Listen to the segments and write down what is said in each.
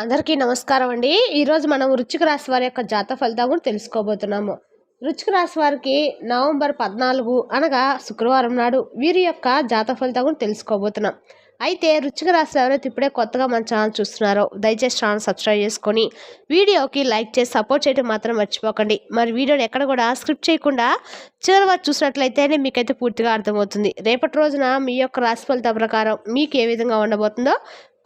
అందరికీ నమస్కారం అండి. ఈరోజు మనం వృచ్చిక రాశి వారి యొక్క జాత ఫలితాలు తెలుసుకోబోతున్నాము. వృచ్చిక రాశి వారికి నవంబర్ పద్నాలుగు అనగా శుక్రవారం నాడు వీరి యొక్క జాత ఫలితాలు తెలుసుకోబోతున్నాం. అయితే రుచిక రాశి ఎవరైతే ఇప్పుడే కొత్తగా మన ఛానల్ చూస్తున్నారో దయచేసి ఛానల్ సబ్స్క్రైబ్ చేసుకొని వీడియోకి లైక్ చేసి సపోర్ట్ చేయడం మాత్రం మర్చిపోకండి. మరి వీడియోని ఎక్కడ కూడా స్క్రిప్ట్ చేయకుండా చివరి వారు చూసినట్లయితేనే మీకైతే పూర్తిగా అర్థమవుతుంది. రేపటి రోజున మీ యొక్క రాశి ఫలితం ప్రకారం మీకు ఏ విధంగా ఉండబోతుందో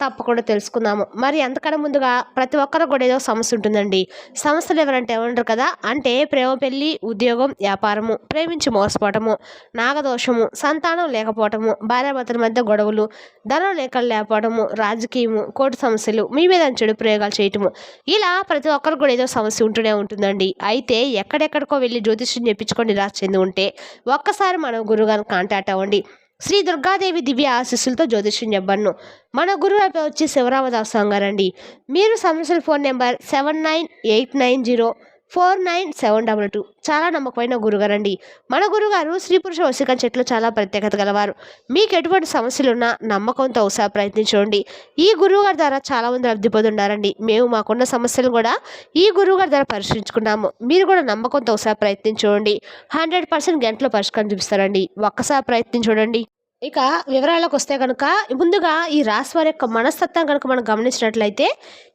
తప్పకుండా తెలుసుకుందాము. మరి అంతకన్నా ముందుగా ప్రతి ఒక్కరు కూడా ఏదో సమస్య ఉంటుందండి. సమస్యలు ఎవరంటే ఏమంటారు కదా? అంటే ప్రేమ పెళ్ళి ఉద్యోగం వ్యాపారము ప్రేమించి మోసపోవటము నాగదోషము సంతానం లేకపోవటము భార్యాభర్తల మధ్య గొడవలు ధనం లేఖలు లేకపోవడము రాజకీయము కోర్టు సమస్యలు మీ మీద చెడు ప్రయోగాలు చేయటము. ఇలా ప్రతి ఒక్కరు కూడా ఏదో సమస్య ఉంటూనే ఉంటుందండి. అయితే ఎక్కడెక్కడికో వెళ్ళి జ్యోతిష్యం చెప్పించుకొని నిరాశ చెంది ఉంటే ఒక్కసారి మనం గురుగారిని కాంటాక్ట్ అవ్వండి. శ్రీ దుర్గాదేవి దివ్య ఆశీస్సులతో జ్యోతిష్యం చెప్పను మన గురువు వచ్చి శివరామదాస్ గారండి మీరు సమస్యల phone number seven nine eight nine zero four nine seven double two. చాలా నమ్మకమైన గురుగారండి. మన గురుగారు స్త్రీ పురుష వశీకరణ చెట్లు చాలా ప్రత్యేకత గలవారు. మీకు ఎటువంటి సమస్యలు ఉన్నా నమ్మకంతో ఒకసారి ప్రయత్నించండి. ఈ గురువు గారి ద్వారా చాలా మంది లబ్ధి పొందున్నారండి మేము మాకున్న సమస్యలు కూడా ఈ గురువుగారి ద్వారా పరిష్కరించుకున్నాము. మీరు కూడా నమ్మకంతో ఒకసారి ప్రయత్నించండి. హండ్రెడ్ పర్సెంట్ గంటలో పరిష్కారం చూపిస్తారండి. ఒక్కసారి ప్రయత్నించండి. ఇక వివరాలకు వస్తే కనుక ముందుగా ఈ రాశి వారి యొక్క మనస్తత్వం కనుక మనం గమనించినట్లయితే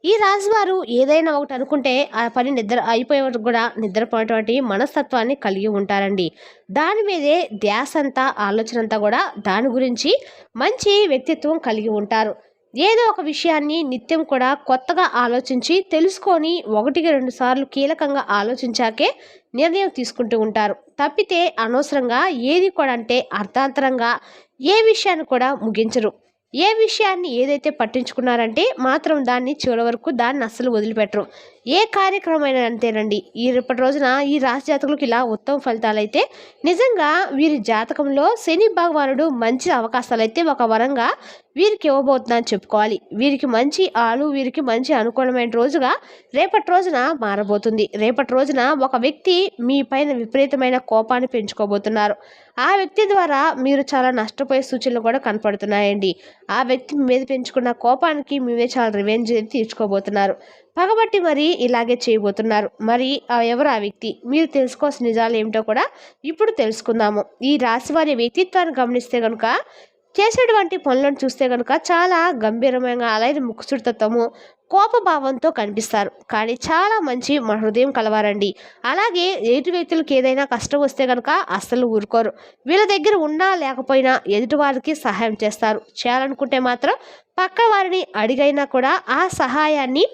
ఈ రాశి వారు ఏదైనా ఒకటి అనుకుంటే ఆ పని నిద్ర అయిపోయే వరకు కూడా నిద్రపోయేటువంటి మనస్తత్వాన్ని కలిగి ఉంటారండి. దాని మీదే ధ్యాస అంతా ఆలోచన అంతా కూడా దాని గురించి మంచి వ్యక్తిత్వం కలిగి ఉంటారు. ఏదో ఒక విషయాన్ని నిత్యం కూడా కొత్తగా ఆలోచించి తెలుసుకొని ఒకటికి రెండు సార్లు కీలకంగా ఆలోచించాకే నిర్ణయం తీసుకుంటూ ఉంటారు. తప్పితే అనవసరంగా ఏది కూడా అంటే అర్థాంతరంగా ఏ విషయాన్ని కూడా ముగించరు. ఏ విషయాన్ని ఏదైతే పట్టించుకున్నారంటే మాత్రం దాన్ని చివరి వరకు దాన్ని అస్సలు వదిలిపెట్టరు. ఏ కార్యక్రమం అంతేనండి. ఈ రేపటి రోజున ఈ రాశి జాతకులకు ఇలా ఉత్తమ ఫలితాలు అయితే నిజంగా వీరి జాతకంలో శని భగవానుడు మంచి అవకాశాలు అయితే ఒక వరంగా వీరికి ఇవ్వబోతుందని చెప్పుకోవాలి. వీరికి మంచి ఆలు వీరికి మంచి అనుకూలమైన రోజుగా రేపటి రోజున మారబోతుంది. రేపటి రోజున ఒక వ్యక్తి మీ పైన విపరీతమైన కోపాన్ని పెంచుకోబోతున్నారు. ఆ వ్యక్తి ద్వారా మీరు చాలా నష్టపోయే సూచనలు కూడా కనపడుతున్నాయండి. ఆ వ్యక్తి మీద పెంచుకున్న కోపానికి మీవే చాలా రివెంజ్ తీర్చుకోబోతున్నారు. పగబట్టి మరి ఇలాగే చేయబోతున్నారు. మరి ఎవరు ఆ వ్యక్తి? మీరు తెలుసుకోవాల్సిన నిజాలు ఏమిటో కూడా ఇప్పుడు తెలుసుకుందాము. ఈ రాశి వారి వ్యక్తిత్వాన్ని గమనిస్తే కనుక చేసేటువంటి పనులను చూస్తే కనుక చాలా గంభీరమైన అలాగే ముక్కుసుడితత్వము కోపభావంతో కనిపిస్తారు. కానీ చాలా మంచి మన హృదయం కలవారండి. అలాగే ఎదుటి వ్యక్తులకు ఏదైనా కష్టం వస్తే కనుక అస్సలు ఊరుకోరు. వీళ్ళ దగ్గర ఉన్నా లేకపోయినా ఎదుటి వారికి సహాయం చేస్తారు. చేయాలనుకుంటే మాత్రం పక్క వారిని అడిగైనా కూడా ఆ సహాయాన్ని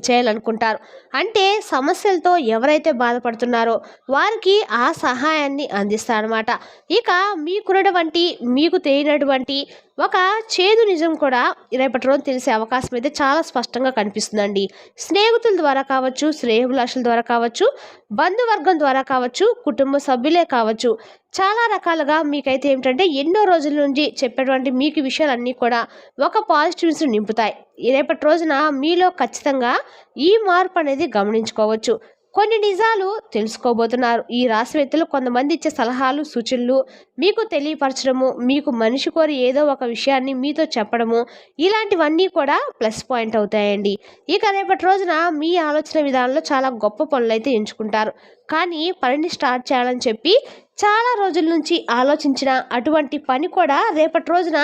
చేయాలనుకుంటారు. అంటే సమస్యలతో ఎవరైతే బాధపడుతున్నారో వారికి ఆ సహాయాన్ని అందిస్తారనమాట ఇక మీకున్నటువంటి మీకు తెలియనటువంటి ఒక చేదు నిజం కూడా రేపటి రోజు తెలిసే అవకాశం అయితే చాలా స్పష్టంగా కనిపిస్తుందండి. స్నేహితుల ద్వారా కావచ్చు శ్రేయభిలాషుల ద్వారా కావచ్చు బంధువర్గం ద్వారా కావచ్చు కుటుంబ సభ్యులే కావచ్చు. చాలా రకాలుగా మీకైతే ఏమిటంటే ఎన్నో రోజుల నుంచి చెప్పేటువంటి మీకు విషయాలన్నీ కూడా ఒక పాజిటివ్స్ని నింపుతాయి. రేపటి రోజున మీలో ఖచ్చితంగా ఈ మార్పు అనేది గమనించుకోవచ్చు. కొన్ని నిజాలు తెలుసుకోబోతున్నారు. ఈ రాశి వ్యక్తులు కొంతమంది ఇచ్చే సలహాలు సూచనలు మీకు తెలియపరచడము మీకు మనిషి కోరి ఏదో ఒక విషయాన్ని మీతో చెప్పడము ఇలాంటివన్నీ కూడా ప్లస్ పాయింట్ అవుతాయండి. ఇక రేపటి రోజున మీ ఆలోచన విధానంలో చాలా గొప్ప పనులు అయితే ఎంచుకుంటారు. కానీ పనిని స్టార్ట్ చేయాలని చెప్పి చాలా రోజుల నుంచి ఆలోచించిన అటువంటి పని కూడా రేపటి రోజున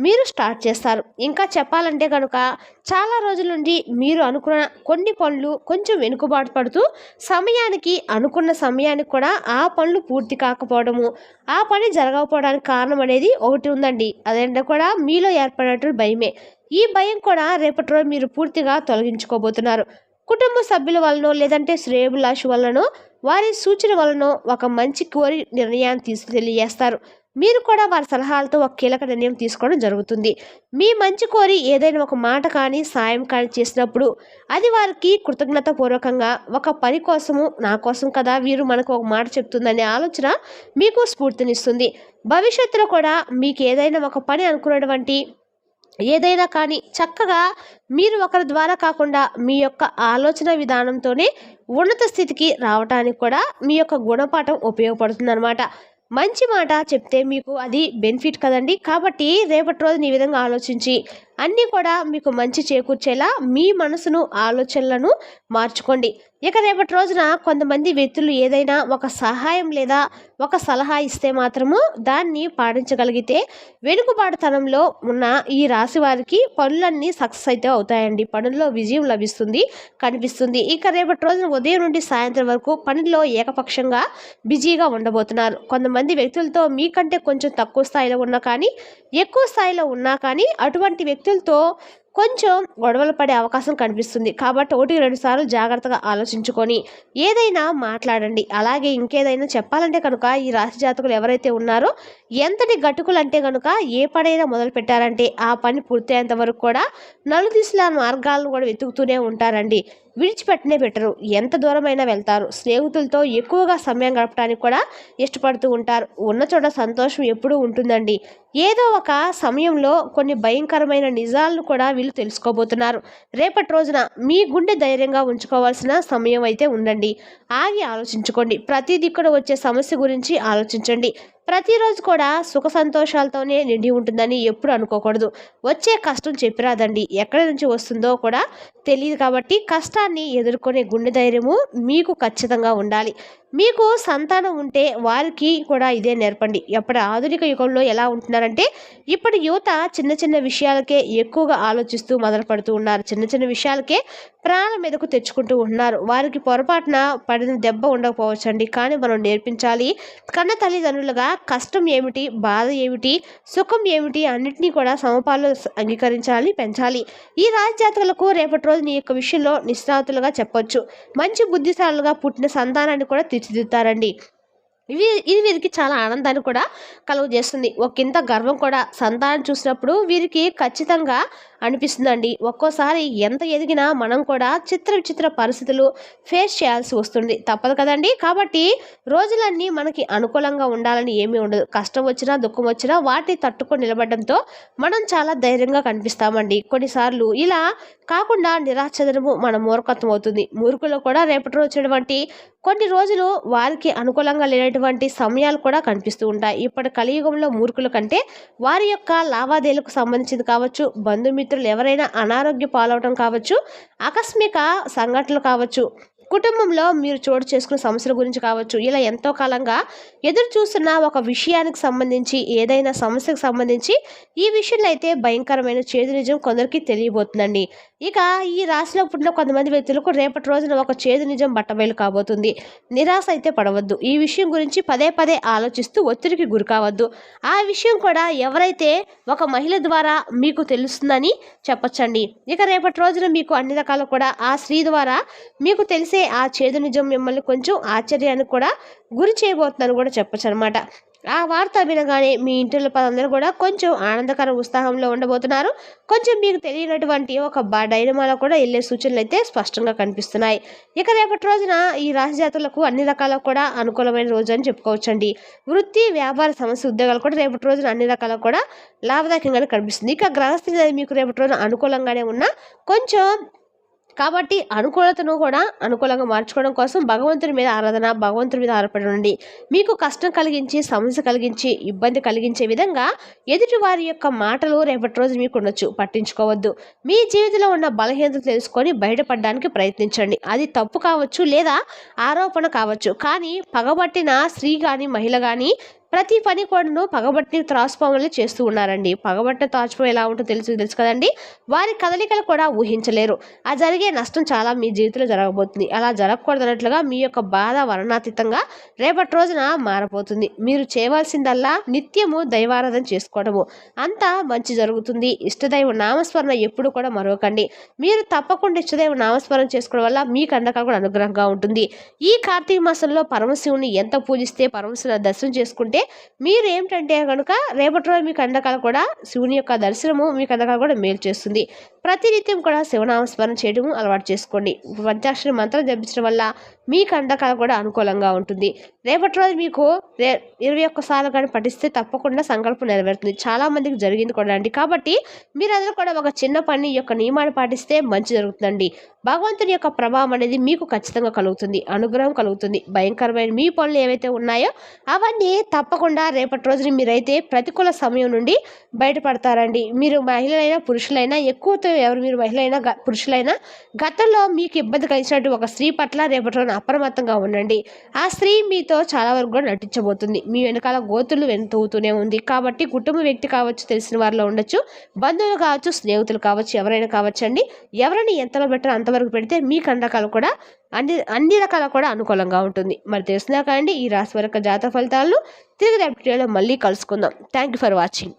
మీరు స్టార్ట్ చేస్తారు. ఇంకా చెప్పాలంటే కనుక చాలా రోజుల నుండి మీరు అనుకున్న కొన్ని పనులు కొంచెం వెనుకబాటు పడుతూ సమయానికి అనుకున్న సమయానికి కూడా ఆ పనులు పూర్తి కాకపోవడము ఆ పని జరగకపోవడానికి కారణం అనేది ఒకటి ఉందండి. అదేంటే కూడా మీలో ఏర్పడేటువంటి భయమే. ఈ భయం కూడా రేపటి రోజు మీరు పూర్తిగా తొలగించుకోబోతున్నారు. కుటుంబ సభ్యుల వలన లేదంటే శ్రేయభిలాష వలనో వారి సూచన వలనో ఒక మంచి కోరి నిర్ణయాన్ని తీసు తెలియజేస్తారు. మీరు కూడా వారి సలహాలతో ఒక కీలక నిర్ణయం తీసుకోవడం జరుగుతుంది. మీ మంచి కోరి ఏదైనా ఒక మాట కానీ సాయం కానీ చేసినప్పుడు అది వారికి కృతజ్ఞత పూర్వకంగా ఒక పని కోసము నా కోసం కదా వీరు మనకు ఒక మాట చెప్తుందనే ఆలోచన మీకు స్ఫూర్తినిస్తుంది. భవిష్యత్తులో కూడా మీకు ఏదైనా ఒక పని అనుకున్నటువంటి ఏదైనా కానీ చక్కగా మీరు ఒకరి ద్వారా కాకుండా మీ యొక్క ఆలోచన విధానంతోనే ఉన్నత స్థితికి రావడానికి కూడా మీ యొక్క గుణపాఠం ఉపయోగపడుతుందన్నమాట. మంచి మాట చెప్తే మీకు అది బెనిఫిట్ కదండి. కాబట్టి రేపటి రోజున ఈ విధంగా ఆలోచించి అన్నీ కూడా మీకు మంచి చేకూర్చేలా మీ మనసును ఆలోచనలను మార్చుకోండి. ఇక రేపటి రోజున కొంతమంది వ్యక్తులు ఏదైనా ఒక సహాయం లేదా ఒక సలహా ఇస్తే మాత్రము దాన్ని పాటించగలిగితే వెనుకబాటుతనంలో ఉన్న ఈ రాశి వారికి పనులన్నీ సక్సెస్ అయితే అవుతాయండి. పనుల్లో విజయం లభిస్తుంది కనిపిస్తుంది. ఇక రేపటి రోజున ఉదయం నుండి సాయంత్రం వరకు పనిలో ఏకపక్షంగా బిజీగా ఉండబోతున్నారు. కొంతమంది వ్యక్తులతో మీకంటే కొంచెం తక్కువ స్థాయిలో ఉన్నా కానీ ఎక్కువ స్థాయిలో ఉన్నా కానీ అటువంటి వ్యక్తులతో కొంచెం గొడవలు పడే అవకాశం కనిపిస్తుంది. కాబట్టి ఒకటి రెండు సార్లు జాగ్రత్తగా ఆలోచించుకొని ఏదైనా మాట్లాడండి. అలాగే ఇంకేదైనా చెప్పాలంటే కనుక ఈ రాశి జాతకులు ఎవరైతే ఉన్నారో ఎంతటి గట్టుకులు అంటే కనుక ఏ పనైనా మొదలు పెట్టారంటే ఆ పని పూర్తయ్యేంత వరకు కూడా నలుదిశల మార్గాలను కూడా వెతుకుతూనే ఉంటారండి. విడిచిపెట్టనే పెట్టరు. ఎంత దూరమైనా వెళ్తారు. స్నేహితులతో ఎక్కువగా సమయం గడపడానికి కూడా ఇష్టపడుతూ ఉంటారు. ఉన్న చోట సంతోషం ఎప్పుడూ ఉంటుందండి. ఏదో ఒక సమయంలో కొన్ని భయంకరమైన నిజాలను కూడా వీళ్ళు తెలుసుకోబోతున్నారు. రేపటి రోజున మీ గుండె ధైర్యంగా ఉంచుకోవాల్సిన సమయం అయితే ఉండండి. ఆగి ఆలోచించుకోండి. ప్రతి దిక్కున వచ్చే సమస్య గురించి ఆలోచించండి. ప్రతిరోజు కూడా సుఖ సంతోషాలతోనే నిండి ఉంటుందని ఎప్పుడు అనుకోకూడదు. వచ్చే కష్టం చెప్పిరాదండి. ఎక్కడి నుంచి వస్తుందో కూడా తెలియదు కాబట్టి కష్టాన్ని ఎదుర్కొనే గుండె ధైర్యము మీకు ఖచ్చితంగా ఉండాలి. మీకు సంతానం ఉంటే వారికి కూడా ఇదే నేర్పండి. ఎప్పటి ఆధునిక యుగంలో ఎలా ఉంటున్నారంటే ఇప్పటి యువత చిన్న చిన్న విషయాలకే ఎక్కువగా ఆలోచిస్తూ మొదలు పడుతూ ఉన్నారు. చిన్న చిన్న విషయాలకే ప్రాణాల మీదకు తెచ్చుకుంటూ ఉంటున్నారు. వారికి పొరపాటున పడిన దెబ్బ ఉండకపోవచ్చండి. కానీ మనం నేర్పించాలి. కన్న తల్లిదండ్రులుగా కష్టం ఏమిటి? బాధ ఏమిటి? సుఖం ఏమిటి? అన్నిటినీ కూడా సమపాలు అంగీకరించాలి పెంచాలి. ఈ రాజజాతకులకు రేపటి రోజు నీ యొక్క విషయంలో నిష్ణాతులుగా చెప్పొచ్చు. మంచి బుద్ధిశాలుగా పుట్టిన సంతానాన్ని కూడా తీర్చిదిద్దుతారండి. ఇవి ఇది వీరికి చాలా ఆనందాన్ని కూడా కలుగజేస్తుంది. ఒక ఇంత గర్వం కూడా. సంతానం చూసినప్పుడు వీరికి ఖచ్చితంగా అనిపిస్తుందండి. ఒక్కోసారి ఎంత ఎదిగినా మనం కూడా చిత్ర విచిత్ర పరిస్థితులు ఫేస్ చేయాల్సి వస్తుంది. తప్పదు కదండి. కాబట్టి రోజులన్నీ మనకి అనుకూలంగా ఉండాలని ఏమీ ఉండదు. కష్టం వచ్చినా దుఃఖం వచ్చినా వాటిని తట్టుకొని నిలబడడంతో మనం చాలా ధైర్యంగా కనిపిస్తామండి. కొన్నిసార్లు ఇలా కాకుండా నిరాశదనము మన మూర్ఖత్వం అవుతుంది. మూర్ఖులు కూడా రేపటి రోజు కొన్ని రోజులు వారికి అనుకూలంగా లేనటువంటి సమయాలు కూడా కనిపిస్తూ ఉంటాయి. ఇప్పటి కలియుగంలో మూర్ఖుల కంటే వారి యొక్క లావాదేవీలకు సంబంధించింది కావచ్చు బంధుమిత్రులు ఎవరైనా అనారోగ్య పాలవటం కావచ్చు ఆకస్మిక సంఘటనలు కావచ్చు కుటుంబంలో మీరు చోటు చేసుకున్న సమస్యల గురించి కావచ్చు ఇలా ఎంతో కాలంగా ఎదురు చూస్తున్న ఒక విషయానికి సంబంధించి ఏదైనా సమస్యకు సంబంధించి ఈ విషయంలో అయితే భయంకరమైన చేదు నిజం కొందరికి తెలియబోతుందండి. ఇక ఈ రాశిలో పుట్టిన కొంతమంది వ్యక్తులకు రేపటి రోజున ఒక చేదు నిజం బట్టబయలు కాబోతుంది. నిరాశ అయితే పడవద్దు. ఈ విషయం గురించి పదే పదే ఆలోచిస్తూ ఒత్తిడికి గురి కావద్దు. ఆ విషయం కూడా ఎవరైతే ఒక మహిళ ద్వారా మీకు తెలుస్తుందని చెప్పొచ్చండి. ఇక రేపటి రోజున మీకు అన్ని రకాలు కూడా ఆ స్త్రీ ద్వారా మీకు తెలిసే ఆ చేదు నిజం మిమ్మల్ని కొంచెం ఆశ్చర్యానికి కూడా గురి చేయబోతుందని కూడా చెప్పొచ్చు అనమాట ఆ వార్త వినగానే మీ ఇంటిలో పదందరూ కూడా కొంచెం ఆనందకర ఉత్సాహంలో ఉండబోతున్నారు. కొంచెం మీకు తెలియనటువంటి ఒక బా డైనమాలో కూడా వెళ్ళే సూచనలు అయితే స్పష్టంగా కనిపిస్తున్నాయి. ఇక రేపటి రోజున ఈ రాశి జాతులకు అన్ని రకాల కూడా అనుకూలమైన రోజు అని చెప్పుకోవచ్చండి. వృత్తి వ్యాపార సమస్య ఉద్యోగాలు కూడా రేపటి రోజున అన్ని రకాల కూడా లాభదాయకంగానే కనిపిస్తుంది. ఇక గ్రహస్థితి అనేది మీకు రేపటి రోజున అనుకూలంగానే ఉన్నా కొంచెం కాబట్టి అనుకూలతను కూడా అనుకూలంగా మార్చుకోవడం కోసం భగవంతుని మీద ఆరాధన భగవంతుని మీద ఆధారపడి ఉండండి. మీకు కష్టం కలిగించి సమస్య కలిగించి ఇబ్బంది కలిగించే విధంగా ఎదుటి వారి యొక్క మాటలు రేపటి రోజు మీకు ఉండొచ్చు. పట్టించుకోవద్దు. మీ జీవితంలో ఉన్న బలహీనతలు తెలుసుకొని బయటపడడానికి ప్రయత్నించండి. అది తప్పు కావచ్చు లేదా ఆరోపణ కావచ్చు. కానీ పగబట్టిన స్త్రీ కానీ మహిళ కానీ ప్రతి పని కూడాను పగబట్టి త్రాసుపాములు చేస్తూ ఉన్నారండి. పగబట్టిన త్రాసుపం ఎలా ఉంటుందో తెలుసు తెలుసు కదండి? వారి కదలికలు కూడా ఊహించలేరు. ఆ జరిగే నష్టం చాలా మీ జీవితంలో జరగబోతుంది. అలా జరగకూడదన్నట్లుగా మీ యొక్క బాధ వర్ణాతీతంగా రేపటి రోజున మారబోతుంది. మీరు చేయవలసిందల్లా నిత్యము దైవారాధన చేసుకోవడము. అంతా మంచి జరుగుతుంది. ఇష్టదైవ నామస్మరణ ఎప్పుడు కూడా మరొకండి మీరు తప్పకుండా ఇష్టదైవ నామస్మరణ చేసుకోవడం వల్ల మీ కండకాలు కూడా అనుగ్రహంగా ఉంటుంది. ఈ కార్తీక మాసంలో పరమశివుని ఎంత పూజిస్తే పరమశివుని దర్శనం చేసుకుంటే మీరు ఏమిటంటే కనుక రేపటి రోజు మీకు అందకాలు కూడా శివుని యొక్క దర్శనము మీకు కండకాలు కూడా మేలు చేస్తుంది. ప్రతినిత్యం కూడా శివనామస్మరణ చేయడము అలవాటు చేసుకోండి. పంచాక్షరి మంత్రం జపించడం వల్ల మీ కండకాలు కూడా అనుకూలంగా ఉంటుంది. రేపటి రోజు మీకు రే ఇరవై ఒక్కసార్లు కానీ పఠిస్తే తప్పకుండా సంకల్పం నెరవేరుతుంది. చాలామందికి జరిగింది కూడా అండి. కాబట్టి మీరందరూ కూడా ఒక చిన్న పని యొక్క నియమాన్ని పాటిస్తే మంచి జరుగుతుందండి. భగవంతుని యొక్క ప్రభావం అనేది మీకు ఖచ్చితంగా కలుగుతుంది. అనుగ్రహం కలుగుతుంది. భయంకరమైన మీ పనులు ఏవైతే ఉన్నాయో అవన్నీ తప్పకుండా రేపటి రోజున మీరైతే ప్రతికూల సమయం నుండి బయటపడతారండి. మీరు మహిళలైనా పురుషులైనా ఎక్కువతో ఎవరు మీరు మహిళైనా పురుషులైనా గతంలో మీకు ఇబ్బంది కలిగినట్టు ఒక స్త్రీ పట్ల రేపటి రోజున అప్రమత్తంగా ఉండండి. ఆ స్త్రీ మీతో చాలా వరకు కూడా నటించబోతుంది. మీ వెనకాల గోతులు వెనుతూతూనే ఉంది. కాబట్టి కుటుంబ వ్యక్తి కావచ్చు తెలిసిన వారిలో ఉండొచ్చు బంధువులు కావచ్చు స్నేహితులు కావచ్చు ఎవరైనా కావచ్చు అండి. ఎవరిని ఎంతలో పెట్టారో అంతవరకు పెడితే మీ కండకాలు కూడా అన్ని అన్ని రకాల కూడా అనుకూలంగా ఉంటుంది. మరి తెలిసినా కానీ ఈ రాశి వరకు జాతక ఫలితాలను తిరిగి రేపటిలో మళ్ళీ కలుసుకుందాం. Thank you for watching